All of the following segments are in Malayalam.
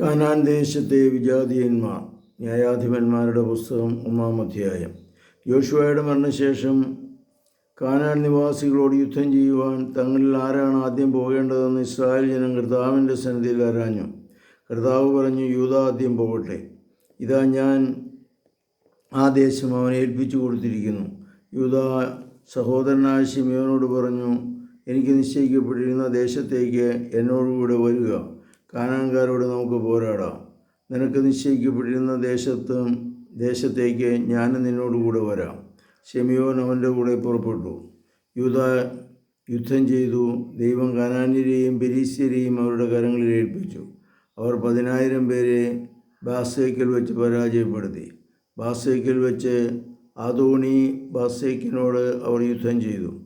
കാനാൻ ദേശത്തെ വിജാതീയന്മാർ ന്യായാധിപന്മാരുടെ പുസ്തകം ഒന്നാം അധ്യായം. യോശുവയുടെ മരണശേഷം കാനാൻ നിവാസികളോട് യുദ്ധം ചെയ്യുവാൻ തങ്ങളിൽ ആരാണ് ആദ്യം പോകേണ്ടതെന്ന് ഇസ്രായേൽ ജനം കർത്താവിന്റെ സന്നിധിയിൽ ആരാഞ്ഞു. കർത്താവ് പറഞ്ഞു യൂത ആദ്യം പോകട്ടെ. ഇതാ ഞാൻ ആ ദേശം അവനെ ഏൽപ്പിച്ചു കൊടുത്തിരിക്കുന്നു. യൂത സഹോദരനായ ശിമയോനോട് പറഞ്ഞു എനിക്ക് നിശ്ചയിക്കപ്പെട്ടിരുന്ന ദേശത്തേക്ക് എന്നോടുകൂടെ വരിക. കാനാൻകാരോട് നമുക്ക് പോരാടാം. നിനക്ക് നിശ്ചയിക്കപ്പെട്ടിരുന്ന ദേശത്ത് ദേശത്തേക്ക് ഞാൻ നിന്നോടുകൂടെ വരാം. ഷെമിയോൻ അവന്റെ കൂടെ പുറപ്പെട്ടു. യൂത യുദ്ധം ചെയ്തു. ദൈവം കനാന്യരെയും പെരീസ്യരെയും അവരുടെ കരങ്ങളിൽ ഏൽപ്പിച്ചു. അവർ പതിനായിരം പേരെ ബാസേക്കിൽ വെച്ച് പരാജയപ്പെടുത്തി. ബാസേക്കിൽ വെച്ച് ആദോണി ബാസേക്കിനോട് അവർ യുദ്ധം ചെയ്തു.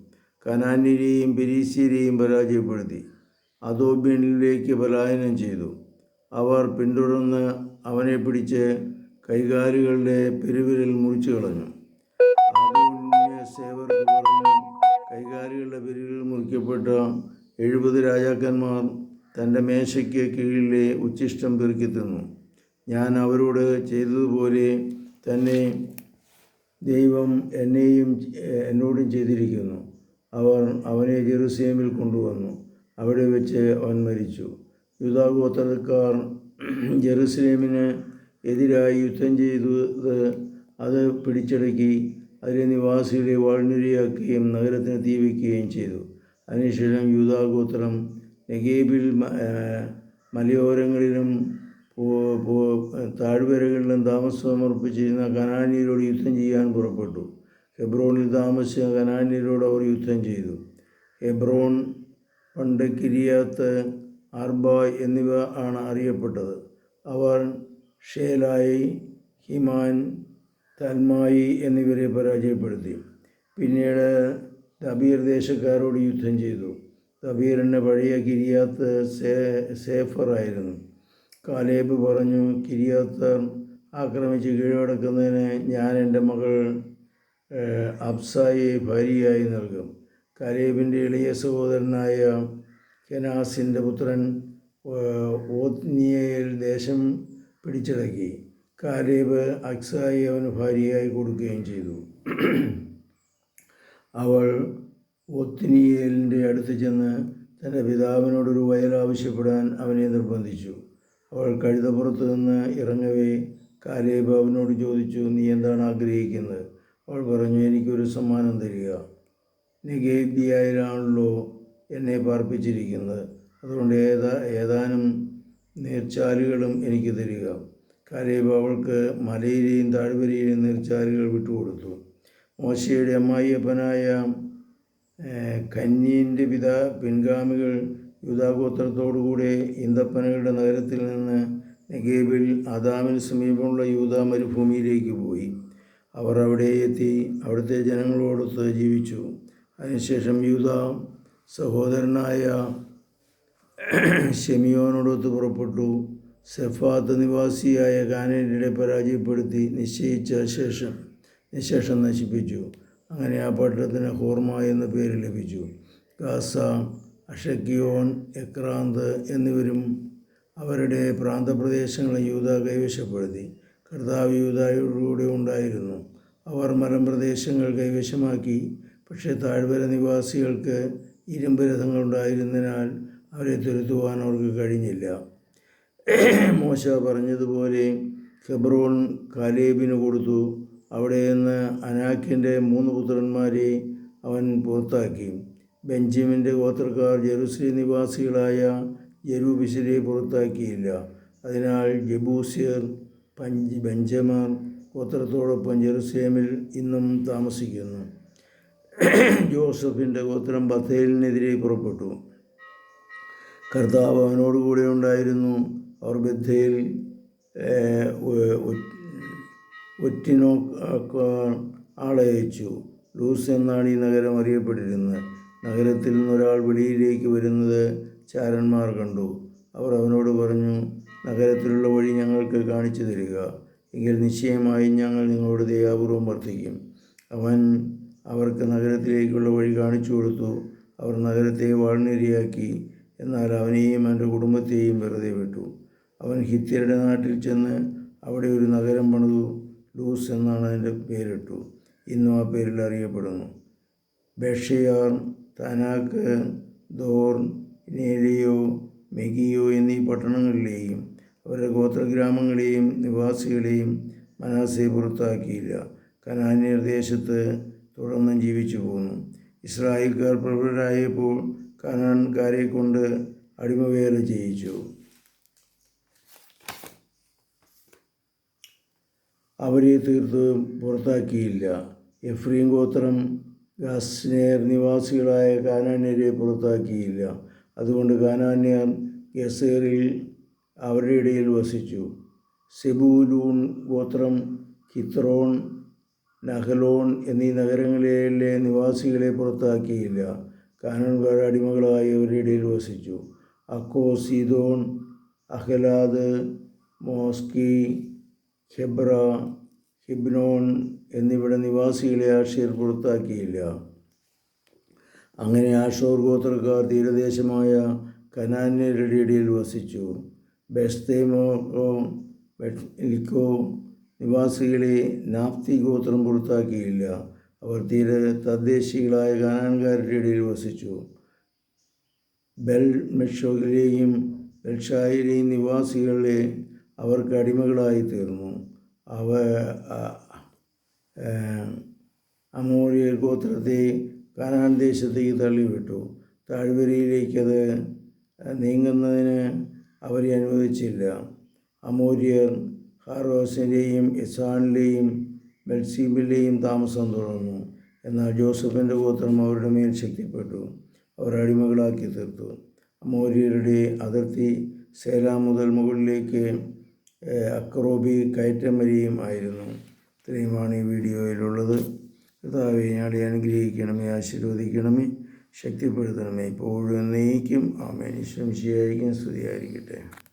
കനാന്യരെയും പെരീസ്യരെയും പരാജയപ്പെടുത്തി. അദോബ്യനിലേക്ക് പലായനം ചെയ്തു. അവർ പിന്തുടർന്ന് അവനെ പിടിച്ച് കൈകാലുകളുടെ പെരുവിരൽ മുറിച്ചു കളഞ്ഞു. കൈകാലുകളുടെ പെരുവിരൽ മുറിക്കപ്പെട്ട എഴുപത് രാജാക്കന്മാർ തന്റെ മേശയ്ക്ക് കീഴിലെ ഉച്ഛിഷ്ടം പെറുക്കി തിന്നു. ഞാൻ അവരോട് ചെയ്തതുപോലെ തന്നെ ദൈവം എന്നെയും എന്നോടും ചെയ്തിരിക്കുന്നു. അവർ അവനെ ജെറുസലേമിൽ കൊണ്ടുവന്നു. അവിടെ വെച്ച് അവൻ മരിച്ചു. യുദ്ധാഗോത്രക്കാർ ജെറുസലേമിന് എതിരായി യുദ്ധം ചെയ്തത് അത് പിടിച്ചടക്കി അതിലെ നിവാസികളെ വാഴ്നിരയാക്കുകയും നഗരത്തിന് തീ വയ്ക്കുകയും ചെയ്തു. അതിനുശേഷം യൂതാഗോത്രം നെഗേബിൽ മലയോരങ്ങളിലും താഴ്വരകളിലും താമസമർപ്പിച്ചിരുന്ന കനാനിയരോട് യുദ്ധം ചെയ്യാൻ പുറപ്പെട്ടു. ഹെബ്രോണിൽ താമസിച്ച കനാനിയരോട് അവർ യുദ്ധം ചെയ്തു. ഹെബ്രോൺ പണ്ട് കിരിയാത്ത് അർബ എന്നിവ ആണ് അറിയപ്പെട്ടത്. അവർ ഷേലായി ഹിമാൻ തൽമായി എന്നിവരെ പരാജയപ്പെടുത്തി. പിന്നീട് തബീർ ദേശക്കാരോട് യുദ്ധം ചെയ്തു. തബീറിന്റെ പഴയ കിരിയാത്ത് സേ സേഫറായിരുന്നു കാലേബ് പറഞ്ഞു കിരിയാത്ത് ആക്രമിച്ച് കീഴടക്കുന്നതിന് ഞാൻ എന്റെ മകൾ അബ്സായി ഭാര്യയായി നൽകും. കലേബിന്റെ ഇളയ സഹോദരനായ കെനാസിന്റെ പുത്രൻ ഓത്നിയയിൽ ദേശം പിടിച്ചടക്കി. കാരേബ് അക്സായി അവന് ഭാര്യയായി കൊടുക്കുകയും ചെയ്തു. അവൾ ഒത്തിനിയേലിന്റെ അടുത്ത് ചെന്ന് തന്റെ പിതാവിനോടൊരു വയൽ ആവശ്യപ്പെടാൻ അവനെ നിർബന്ധിച്ചു. അവൾ കഴുതപ്പുറത്ത് നിന്ന് ഇറങ്ങവേ കാലേബ് അവനോട് ചോദിച്ചു നീ എന്താണ് ആഗ്രഹിക്കുന്നത്? അവൾ പറഞ്ഞു എനിക്കൊരു സമ്മാനം തരിക. നിഗേബിയായാലാണല്ലോ എന്നെ പാർപ്പിച്ചിരിക്കുന്നത്. അതുകൊണ്ട് ഏതാ ഏതാനും നീർച്ചാലുകളും എനിക്ക് തരിക. കാലേബ് അവൾക്ക് മലയിലെയും താഴ്വരയിലെയും നീർച്ചാലുകൾ വിട്ടുകൊടുത്തു. മോശയുടെ അമ്മായിയപ്പനായ കന്യന്റെ പിതാ പിൻഗാമികൾ യൂതാഗോത്രത്തോടുകൂടെ ഇന്ദപ്പനകളുടെ നഗരത്തിൽ നിന്ന് നെഗേബിൽ അദാമിന് സമീപമുള്ള യൂത മരുഭൂമിയിലേക്ക് പോയി. അവർ അവിടെ എത്തി അവിടുത്തെ ജനങ്ങളോടൊത്ത് ജീവിച്ചു. അതിനുശേഷം യൂത സഹോദരനായ ഷെമിയോനോടൊത്ത് പുറപ്പെട്ടു. സെഫാത്ത് നിവാസിയായ കാനേഡിനെ പരാജയപ്പെടുത്തി നിശ്ചയിച്ച ശേഷം നിശേഷം നശിപ്പിച്ചു. അങ്ങനെ ആ പട്ടണത്തിന് ഹോർമ എന്ന പേര് ലഭിച്ചു. ഗാസ അഷക്കിയോൺ എക്രാന്ത് എന്നിവരും അവരുടെ പ്രാന്തപ്രദേശങ്ങളെ യൂത കൈവശപ്പെടുത്തി. കർത്താവ് യൂതായോടുകൂടെ ഉണ്ടായിരുന്നു. അവർ മലമ്പ്രദേശങ്ങൾ കൈവശമാക്കി. പക്ഷേ താഴ്വര നിവാസികൾക്ക് ഇരുമ്പ് രഥങ്ങളുണ്ടായിരുന്നതിനാൽ അവരെ തുരത്തുവാൻ അവർക്ക് കഴിഞ്ഞില്ല. മോശ പറഞ്ഞതുപോലെ ഹെബ്രോൺ കാലേബിന് കൊടുത്തു. അവിടെ നിന്ന് അനാക്കിന്റെ മൂന്ന് പുത്രന്മാരെ അവൻ പുറത്താക്കി. ബെഞ്ചമിന്റെ ഗോത്രക്കാർ ജെറുസലേം നിവാസികളായ ജെരൂബിസിനെ പുറത്താക്കിയില്ല. അതിനാൽ ജബൂസിയർ പഞ്ച് ബെഞ്ചമാർ ഗോത്രത്തോടൊപ്പം ജെറുസലേമിൽ ഇന്നും താമസിക്കുന്നു. ജോസഫിന്റെ ഗോത്രം ബത്തേലിനെതിരെ പുറപ്പെട്ടു. കർത്താവ് അവനോടുകൂടെ ഉണ്ടായിരുന്നു. അവർ ബത്തേൽ ഒറ്റിനോ ആളയച്ചു ലൂസ് എന്നാണ് ഈ നഗരം അറിയപ്പെട്ടിരുന്നത്. നഗരത്തിൽ നിന്നൊരാൾ വെളിയിലേക്ക് വരുന്നത് ചാരന്മാർ കണ്ടു. അവർ അവനോട് പറഞ്ഞു നഗരത്തിലുള്ള വഴി ഞങ്ങൾക്ക് കാണിച്ചു തരിക. എങ്കിൽ നിശ്ചയമായും ഞങ്ങൾ നിങ്ങളോട് ദയാപൂർവം വർദ്ധിക്കും. അവൻ അവർക്ക് നഗരത്തിലേക്കുള്ള വഴി കാണിച്ചു കൊടുത്തു. അവർ നഗരത്തെ വാൾനിരയാക്കി. എന്നാൽ അവനെയും അവന്റെ കുടുംബത്തെയും വെറുതെ വിട്ടു. അവൻ ഹിത്യരുടെ നാട്ടിൽ ചെന്ന് അവിടെ ഒരു നഗരം പണിതു. ലൂസ് എന്നാണ് അതിന്റെ പേരിട്ടു. ഇന്നും ആ പേരിൽ അറിയപ്പെടുന്നു. ബഷയാർ താനാക്ക് ദോർ നേലിയോ മെഗിയോ എന്നീ പട്ടണങ്ങളിലെയും അവരുടെ ഗോത്രഗ്രാമങ്ങളെയും നിവാസികളെയും മനാസെ പുറത്താക്കിയില്ല. കനാന്യർ ദേശത്ത് തുടർന്നും ജീവിച്ചു പോകുന്നു ഇസ്രായേൽക്കാർ പ്രബലരായപ്പോൾ കനാൻകാരെ കൊണ്ട് അടിമവേല ചെയ്യിച്ചു. അവരെ തീർത്ത് പുറത്താക്കിയില്ല. എഫ്രീം ഗോത്രം ഗസ്നേർ നിവാസികളായ കാനാന്യരെ പുറത്താക്കിയില്ല. അതുകൊണ്ട് കാനാന്യർ ഗസേറിൽ അവരുടെ ഇടയിൽ വസിച്ചു. സെബൂലൂൺ ഗോത്രം ഹിത്രോൺ നഹലോൺ എന്നീ നഗരങ്ങളിലെ നിവാസികളെ പുറത്താക്കിയില്ല. കാനൻകാർ അടിമകളായി അവരുടെ ഇടയിൽ വസിച്ചു. അക്കോ സീതോൺ അഹലാദ് മോസ്കി ഹെബ്ര ഹിബ്നോൺ എന്നിവിടെ നിവാസികളെ ആഷേർ പുറത്താക്കിയില്ല. അങ്ങനെ ആഷോർ ഗോത്രക്കാർ തീരദേശമായ കനാന്യരുടെ ഇടയിൽ വസിച്ചു. ബെസ്തേമോക്കോ ബെറ്റ്ലിക്കോ നിവാസികളെ നാപ്തി ഗോത്രം പുറത്താക്കിയില്ല. അവർ തീരെ തദ്ദേശികളായ കാനാൻകാരുടെ ഇടയിൽ വസിച്ചു. ബെൽ മെഷോയിലെയും ബെൽഷായിലെയും നിവാസികളെ അവർക്ക് അടിമകളായി തീർന്നു. അവ അമോരിയ ഗോത്രത്തെ കാനാൻ ദേശത്തേക്ക് തള്ളിവിട്ടു. താഴ്വരയിലേക്കത് നീങ്ങുന്നതിന് അവരെ അനുവദിച്ചില്ല. അമോര്യർ ഹാറോസിന്റെയും ഇസാനിലെയും ബെൽസീബിലെയും താമസം തുടർന്നു. എന്നാൽ ജോസഫിന്റെ ഗോത്രം അവരുടെ മേൽ ശക്തിപ്പെട്ടു. അവർ അടിമകളാക്കി തീർത്തു. അമോര്യരുടെ അതിർത്തി സേല മുതൽ മുകളിലേക്ക് അക്രോബി കയറ്റം വരെയും ആയിരുന്നു. ഇത്രയുമാണ് ഈ വീഡിയോയിലുള്ളത്. കർത്താവെ ഞാടെ അനുഗ്രഹിക്കണമേ ആശീർവദിക്കണമേ ശക്തിപ്പെടുത്തണമേ. ഇപ്പോഴും നയിക്കും ആമേൻ. ഈശ്വരം സ്തുതിയായിരിക്കട്ടെ.